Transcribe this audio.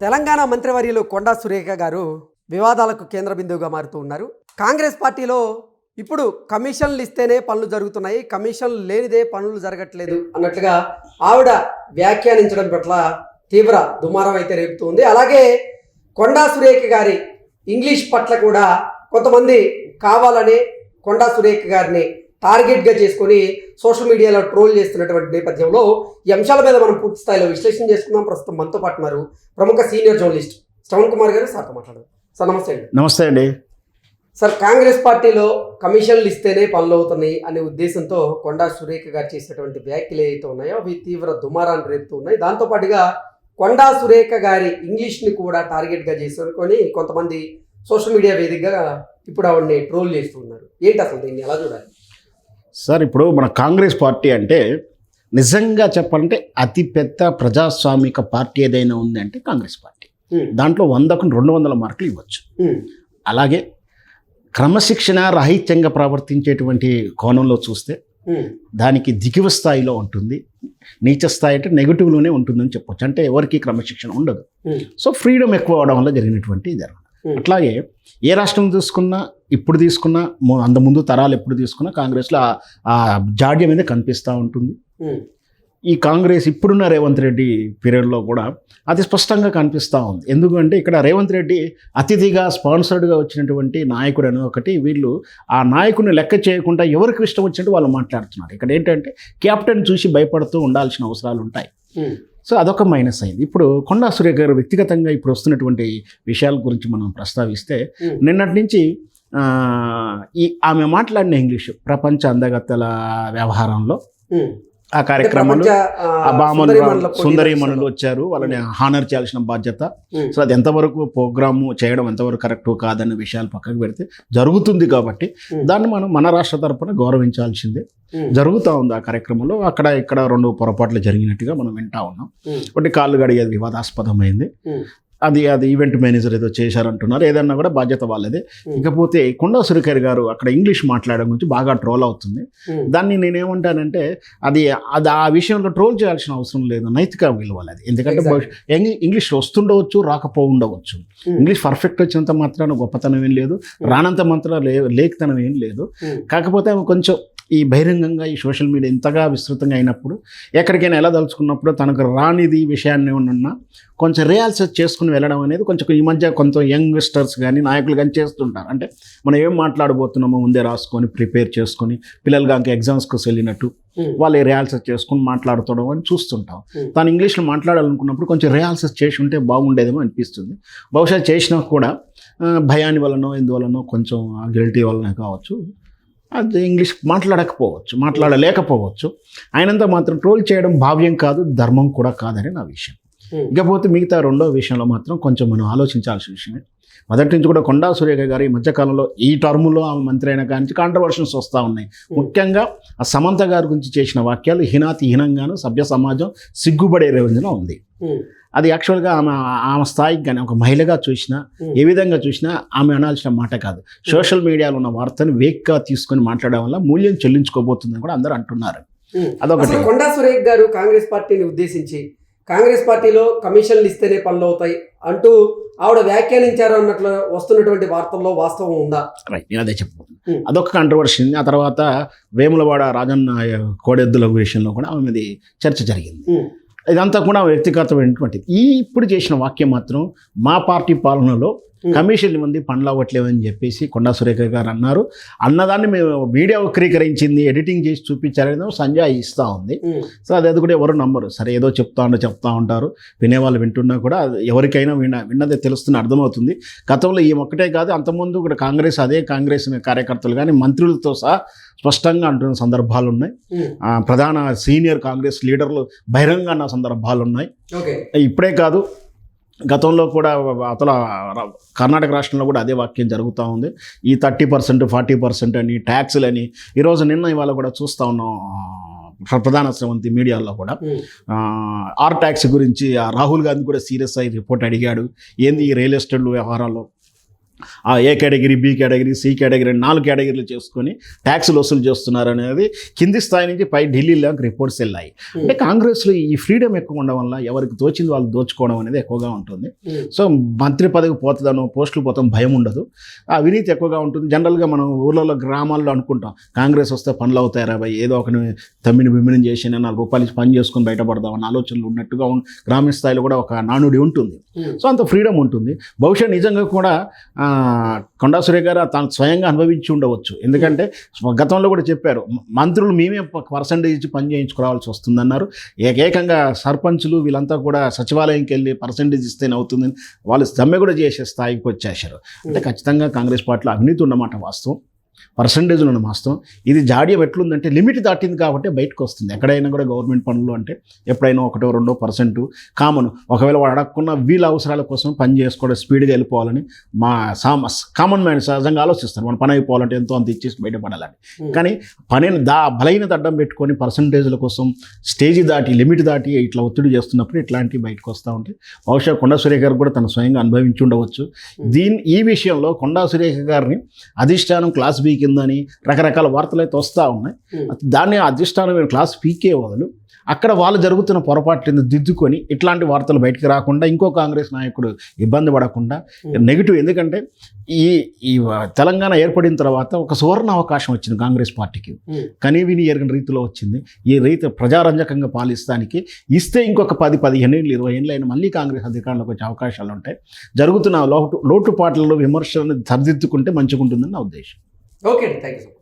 తెలంగాణ మంత్రివర్యులు కొండా సురేఖ గారు వివాదాలకు కేంద్ర బిందువుగా మారుతూ ఉన్నారు. కాంగ్రెస్ పార్టీలో ఇప్పుడు కమిషన్లు ఇస్తేనే పనులు జరుగుతున్నాయి కమిషన్లు లేనిదే పనులు జరగట్లేదు అన్నట్లుగా ఆవిడ వ్యాఖ్యానించడం పట్ల తీవ్ర దుమారం అయితే రేపుతుంది అలాగే కొండా సురేఖ గారి ఇంగ్లీష్ పట్ల కూడా కొంతమంది కావాలని కొండా సురేఖ గారిని టార్గెట్గా చేసుకొని సోషల్ మీడియాలో ట్రోల్ చేస్తున్నటువంటి నేపథ్యంలో ఈ అంశాల మీద మనం పూర్తి స్థాయిలో విశ్లేషణ చేసుకుందాం. ప్రస్తుతం మనతో పాటు ఉన్నారు ప్రముఖ సీనియర్ జర్నలిస్ట్ శ్రవణ్ కుమార్ గారు. సార్తో మాట్లాడదాం. సార్ నమస్తే అండి. నమస్తే అండి. సార్ కాంగ్రెస్ పార్టీలో కమిషన్లు ఇస్తేనే పనులు అవుతున్నాయి అనే ఉద్దేశంతో కొండా సురేఖ గారు చేసినటువంటి వ్యాఖ్యలు ఏవైతే ఉన్నాయో అవి తీవ్ర దుమారాన్ని రేపుతూ ఉన్నాయి. దాంతోపాటుగా కొండా సురేఖ గారి ఇంగ్లీష్ని కూడా టార్గెట్గా చేసుకొని కొంతమంది సోషల్ మీడియా వేదికగా ఇప్పుడు ఆవిడని ట్రోల్ చేస్తూ ఉన్నారు. ఏంటి అసలు దీన్ని? ఎలా చూడాలి? సార్ ఇప్పుడు మన కాంగ్రెస్ పార్టీ అంటే నిజంగా చెప్పాలంటే అతి పెద్ద ప్రజాస్వామిక పార్టీ ఏదైనా ఉంది అంటే కాంగ్రెస్ పార్టీ. దాంట్లో వందకు రెండు వందల మార్కులు ఇవ్వచ్చు. అలాగే క్రమశిక్షణ రాహిత్యంగా ప్రవర్తించేటువంటి కోణంలో చూస్తే దానికి దిగువ స్థాయిలో ఉంటుంది. నీచ స్థాయి అంటే నెగిటివ్లోనే ఉంటుందని చెప్పొచ్చు. అంటే ఎవరికి క్రమశిక్షణ ఉండదు. సో ఫ్రీడమ్ ఎక్కువ అవడం వల్ల జరిగినటువంటి. ఉమ్. అట్లాగే ఏ రాష్ట్రం తీసుకున్నా ఇప్పుడు తీసుకున్నా అంత ముందు తరాలు ఎప్పుడు తీసుకున్నా కాంగ్రెస్లో ఆ- జాడ్యం అనేది కనిపిస్తూ ఉంటుంది. ఈ కాంగ్రెస్ ఇప్పుడున్న రేవంత్ రెడ్డి పీరియడ్లో కూడా అతి స్పష్టంగా కనిపిస్తూ ఉంది. ఎందుకంటే ఇక్కడ రేవంత్ రెడ్డి అతిథిగా స్పాన్సర్డ్గా వచ్చినటువంటి నాయకుడు అని ఒకటి వీళ్ళు ఆ నాయకుడిని లెక్క చేయకుండా ఎవరికి ఇష్టం వచ్చినట్టు వాళ్ళు మాట్లాడుతున్నారు. ఇక్కడ ఏంటంటే కెప్టెన్ చూసి భయపడుతూ ఉండాల్సిన అవసరాలు ఉంటాయి. సో అదొక మైనస్ అయింది. ఇప్పుడు కొండా సురేఖ గారు వ్యక్తిగతంగా ఇప్పుడు వస్తున్నటువంటి విషయాల గురించి మనం ప్రస్తావిస్తే నిన్నటి నుంచి ఈ ఆమె మాట్లాడిన ఇంగ్లీషు ప్రపంచ అందగత్తెల వ్యవహారంలో. ఆ కార్యక్రమంలో బామను సుందరీమణుల. వచ్చారు. వాళ్ళని హానర్ చేయాల్సిన బాధ్యత. సో అది ఎంతవరకు ప్రోగ్రాము చేయడం ఎంతవరకు కరెక్ట్ కాదన్న విషయాలు పక్కకు పెడితే జరుగుతుంది కాబట్టి దాన్ని మనం మన రాష్ట్ర తరపున గౌరవించాల్సిందే. జరుగుతూ ఉంది ఆ కార్యక్రమంలో. అక్కడ ఇక్కడ రెండు పొరపాట్లు జరిగినట్టుగా మనం వింటా ఉన్నాం. ఒకటి కాళ్ళు గడిగేది వివాదాస్పదమైంది. అది అది ఈవెంట్ మేనేజర్ ఏదో చేశారంటున్నారు. ఏదన్నా కూడా బాధ్యత వాళ్ళదే. ఉమ్, ఇకపోతే కొండా సురికర్ గారు అక్కడ ఇంగ్లీష్ మాట్లాడడం గురించి బాగా ట్రోల్ అవుతుంది. ఉమ్, దాన్ని నేనేమంటానంటే అది అది ఆ విషయంలో ట్రోల్ చేయాల్సిన అవసరం లేదు. నైతిక విలువలు అది ఎందుకంటే ఇంగ్లీష్ వస్తుండవచ్చు రాకపో ఉండవచ్చు. ఉమ్, ఇంగ్లీష్ పర్ఫెక్ట్ వచ్చినంత మాత్రాన గొప్పతనం ఏం లేదు. రానంత మాత్రం లే లేఖతనం ఏం లేదు. కాకపోతే ఆమె కొంచెం ఈ బహిరంగంగా ఈ సోషల్ మీడియా ఇంతగా విస్తృతంగా అయినప్పుడు ఎక్కడికైనా ఎలా దలుచుకున్నప్పుడు తనకు రానిది విషయాన్ని ఉన్నా కొంచెం రియాల్సెస్ చేసుకుని వెళ్ళడం అనేది కొంచెం ఈ మధ్య కొంత యంగ్స్టర్స్ కానీ నాయకులు కానీ చేస్తుంటారు. అంటే మనం ఏం మాట్లాడబోతున్నామో ముందే రాసుకొని ప్రిపేర్ చేసుకొని పిల్లలు కాక ఎగ్జామ్స్కి వెళ్ళినట్టు వాళ్ళు రియాల్సెస్ చేసుకుని మాట్లాడుకోవడం అని చూస్తుంటాం. తాను ఇంగ్లీష్లో మాట్లాడాలనుకున్నప్పుడు కొంచెం రియాల్సెస్ చేసి ఉంటే బాగుండేదేమో అనిపిస్తుంది. బహుశా చేసినా కూడా భయాన్ని వలనో ఎందువలనో కొంచెం గిల్టీ వలన కావచ్చు. అది ఇంగ్లీష్ మాట్లాడకపోవచ్చు మాట్లాడలేకపోవచ్చు. ఆయనంతా మాత్రం ట్రోల్ చేయడం భావ్యం కాదు ధర్మం కూడా కాదని నా విషయం. ఇకపోతే మిగతా రెండో విషయంలో మాత్రం కొంచెం మనం ఆలోచించాల్సిన విషయమే మొదటి నుంచి కూడా కొండా సురేఖ గారు ఈ మధ్యకాలంలో ఈ టర్ములో ఆమె మంత్రి అయిన కానీ కాంట్రవర్షన్స్ వస్తూ ఉన్నాయి. ముఖ్యంగా ఆ సమంత గారి గురించి చేసిన వాక్యాలు హీనాతి హీనంగాను సభ్య సమాజం సిగ్గుపడే రేంజ్లో ఉంది. అది యాక్చువల్గా ఆమె ఆమె స్థాయికి కానీ ఒక మహిళగా చూసినా. ఏ విధంగా చూసినా ఆమె అనాల్సిన మాట కాదు. సోషల్ మీడియాలో ఉన్న వార్తను వేగ్గా తీసుకొని మాట్లాడడం వల్ల మూల్యం చెల్లించుకోబోతుందని కూడా అందరూ అంటున్నారు. అదొకటి. కొండా సురేఖ్ గారు కాంగ్రెస్ పార్టీని ఉద్దేశించి కాంగ్రెస్ పార్టీలో కమిషన్లు ఇస్తేనే పనులు అవుతాయి అంటూ ఆవిడ వ్యాఖ్యానించారు అన్నట్లు వస్తున్నటువంటి వార్తల్లో వాస్తవం ఉందా? రైట్ నేను అదే చెప్పబోతున్నాను. అదొక కాంట్రవర్సీ ఆ తర్వాత వేములవాడ రాజన్న కోడెద్దుల విషయంలో కూడా ఆమె మీద చర్చ జరిగింది. ఇదంతా కూడా వ్యక్తిగతమైనటువంటిది. ఈ ఇప్పుడు చేసిన వాక్యం మాత్రం మా పార్టీ పాలనలో కమిషన్ మంది పనులు అవ్వట్లేవని చెప్పేసి కొండా సురేఖ గారు అన్నారు. అన్నదాన్ని మేము మీడియా వక్రీకరించింది ఎడిటింగ్ చేసి చూపించారని సంజయ్ ఇస్తూ ఉంది. ఉమ్, సో అది అది కూడా ఎవరు నమ్మరు. సరే ఏదో చెప్తా ఉంటే చెప్తా ఉంటారు. వినేవాళ్ళు వింటున్నా కూడా ఎవరికైనా విన్న విన్నదే తెలుస్తున్న అర్థమవుతుంది. గతంలో ఈ ఒక్కటే కాదు అంతకుముందు కూడా కాంగ్రెస్ అదే కాంగ్రెస్ కార్యకర్తలు కానీ మంత్రులతో సహా స్పష్టంగా అంటున్న సందర్భాలు ఉన్నాయి. ఆ, ప్రధాన సీనియర్ కాంగ్రెస్ లీడర్లు బహిరంగ అన్న సందర్భాలు ఉన్నాయి. ఇప్పుడే కాదు గతంలో కూడా అతల కర్ణాటక రాష్ట్రంలో కూడా అదే వాక్యం జరుగుతూ ఉంది. ఈ థర్టీ పర్సెంట్ ఫార్టీ పర్సెంట్ అని ట్యాక్స్లని ఈరోజు నిన్న ఇవాళ కూడా చూస్తూ ఉన్నాం ప్రధాన శ్రవంతి మీడియాలో కూడా. ఆర్ ట్యాక్స్ గురించి రాహుల్ గాంధీ కూడా సీరియస్ అయ్యి రిపోర్ట్ అడిగాడు. ఏంది ఈ రియల్ ఎస్టేట్ వ్యవహారాల్లో? ఆ A category B category C category నాలుగు కేటగిరీలు చేసుకొని ట్యాక్సులు వసూలు చేస్తున్నారు అనేది కింది స్థాయి నుంచి పై ఢిల్లీలో రిపోర్ట్స్ వెళ్ళాయి. అంటే కాంగ్రెస్లో ఈ ఫ్రీడమ్ ఎక్కువ ఉండడం వల్ల ఎవరికి తోచింది వాళ్ళు దోచుకోవడం అనేది ఎక్కువగా ఉంటుంది. సో మంత్రి పదవి పోతుందనో పోస్టులు పోతాం భయం ఉండదు. ఆ అవినీతి ఎక్కువగా ఉంటుంది. జనరల్గా మనం ఊళ్ళలో గ్రామాల్లో అనుకుంటాం కాంగ్రెస్ వస్తే పనులు అవుతారా భయ్ ఏదో ఒకని తమ్మిని బిమ్మిని చేసి నాలుగు రూపాయలు ఇచ్చి పని చేసుకొని బయటపడదాం అన్న ఆలోచనలు ఉన్నట్టుగా ఉన్- గ్రామీణ స్థాయిలో కూడా ఒక నానుడి ఉంటుంది. సో అంత ఫ్రీడమ్ ఉంటుంది. బహుశా నిజంగా కూడా కొండా సురేఖ గారు తాను స్వయంగా అనుభవించి ఉండవచ్చు. ఎందుకంటే గతంలో కూడా చెప్పారు మంత్రులు మేమే పర్సంటేజ్ ఇచ్చి పని చేయించుకోవాల్సి వస్తుందన్నారు. ఏకంగా సర్పంచులు వీళ్ళంతా కూడా సచివాలయంకి వెళ్ళి పర్సంటేజ్ ఇస్తేనే అవుతుందని వాళ్ళు సమ్మె కూడా చేసే స్థాయికి వచ్చేసారు అంటే ఖచ్చితంగా కాంగ్రెస్ పార్టీలో అవినీతి ఉన్నమాట వాస్తవం. పర్సంటేజ్లు ఉన్న వాస్తవం ఇది జాడ్యం ఎట్లుందంటే లిమిట్ దాటింది కాబట్టి బయటకు వస్తుంది ఎక్కడైనా కూడా గవర్నమెంట్ పనులు అంటే ఎప్పుడైనా ఒకటో రెండో పర్సెంట్ కామన్. ఒకవేళ వాడు అడగకుండా వీళ్ళ అవసరాల కోసం పని చేసుకోవడం స్పీడ్గా వెళ్ళిపోవాలని మా సామ కామన్ మ్యాన్ సహజంగా ఆలోచిస్తారు. మన పని అయిపోవాలంటే ఎంతో అంత ఇచ్చేసి బయటపడాలని. కానీ పనిని దా బలహీనత అడ్డం పెట్టుకొని పర్సంటేజ్ల కోసం స్టేజ్ దాటి లిమిట్ దాటి ఇట్లా ఒత్తిడి చేస్తున్నప్పుడు ఇట్లాంటివి బయటకు వస్తూ ఉంటాయి బహుశా కొండా సురేఖ గారు కూడా తను స్వయంగా అనుభవించి ఉండవచ్చు. దీని ఈ విషయంలో కొండా సురేఖ గారిని అధిష్టానం క్లాస్ బి కిందని రకరకాల వార్తలు అయితే వస్తూ ఉన్నాయి. దాన్ని ఆ అధిష్టానం మీరు క్లాస్ పీకే వదలు. అక్కడ వాళ్ళు జరుగుతున్న పొరపాట్లను దిద్దుకొని ఇట్లాంటి వార్తలు బయటికి రాకుండా ఇంకో కాంగ్రెస్ నాయకుడు ఇబ్బంది పడకుండా నెగిటివ్ ఎందుకంటే ఈ ఈ తెలంగాణ ఏర్పడిన తర్వాత ఒక సువర్ణ అవకాశం వచ్చింది కాంగ్రెస్ పార్టీకి. కనీ విని ఎరగని రీతిలో వచ్చింది. ఈ రీతి ప్రజారంజకంగా పాలిస్తానికి ఇస్తే ఇంకొక పది పదిహేను ఏళ్ళు ఇరవై ఏళ్ళు అయినా మళ్ళీ కాంగ్రెస్ అధికారంలోకి వచ్చే అవకాశాలు ఉంటాయి. జరుగుతున్న లోటు లోటుపాట్లలో విమర్శలను సరిదిద్దుకుంటే మంచిగా ఉంటుందని నా ఉద్దేశం. Okay thank you so much